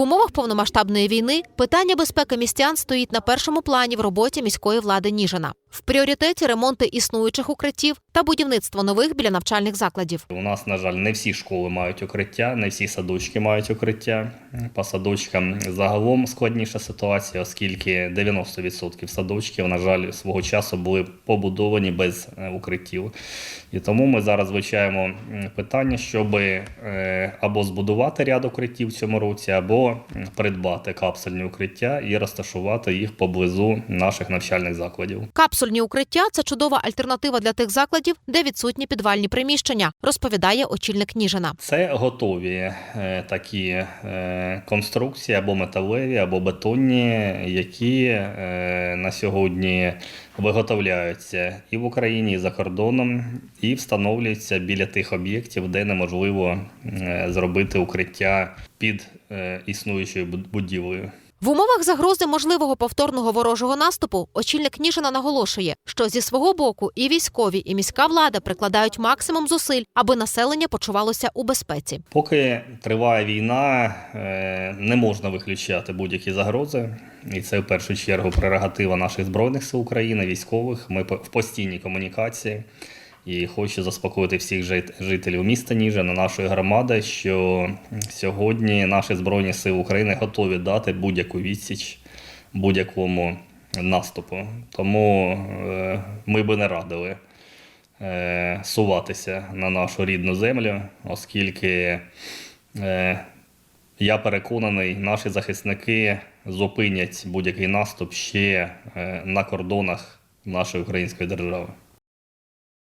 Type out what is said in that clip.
В умовах повномасштабної війни питання безпеки містян стоїть на першому плані в роботі міської влади Ніжина. В пріоритеті ремонти існуючих укриттів та будівництво нових біля навчальних закладів. У нас, на жаль, не всі школи мають укриття, не всі садочки мають укриття. По садочкам загалом складніша ситуація, оскільки 90% садочків, на жаль, свого часу були побудовані без е, укриттів. І тому ми зараз вивчаємо питання, щоб е, або збудувати ряд укриттів в цьому році, або придбати капсульні укриття і розташувати їх поблизу наших навчальних закладів. Капсульні укриття це чудова альтернатива для тих закладів, де відсутні підвальні приміщення, розповідає очільник Ніжина. Це готові е, такі е, конструкції або металеві, або бетонні, які е, на сьогодні виготовляються і в Україні, і за кордоном, і встановлюються біля тих об'єктів, де неможливо зробити укриття під існуючою буд- будівлею. В умовах загрози можливого повторного ворожого наступу очільник Ніжина наголошує, що зі свого боку і військові, і міська влада прикладають максимум зусиль, аби населення почувалося у безпеці. Поки триває війна, е, не можна виключати будь-які загрози. І це в першу чергу прерогатива наших збройних сил України, військових. Ми в постійній комунікації. І хочу заспокоїти всіх жит- жителів міста Ніжина, нашої громади, що сьогодні наші збройні сили України готові дати будь-яку відсіч будь-якому наступу. Тому е, ми би не радили е, суватися на нашу рідну землю, оскільки е, я переконаний, наші захисники зупинять будь-який наступ ще на кордонах нашої української держави.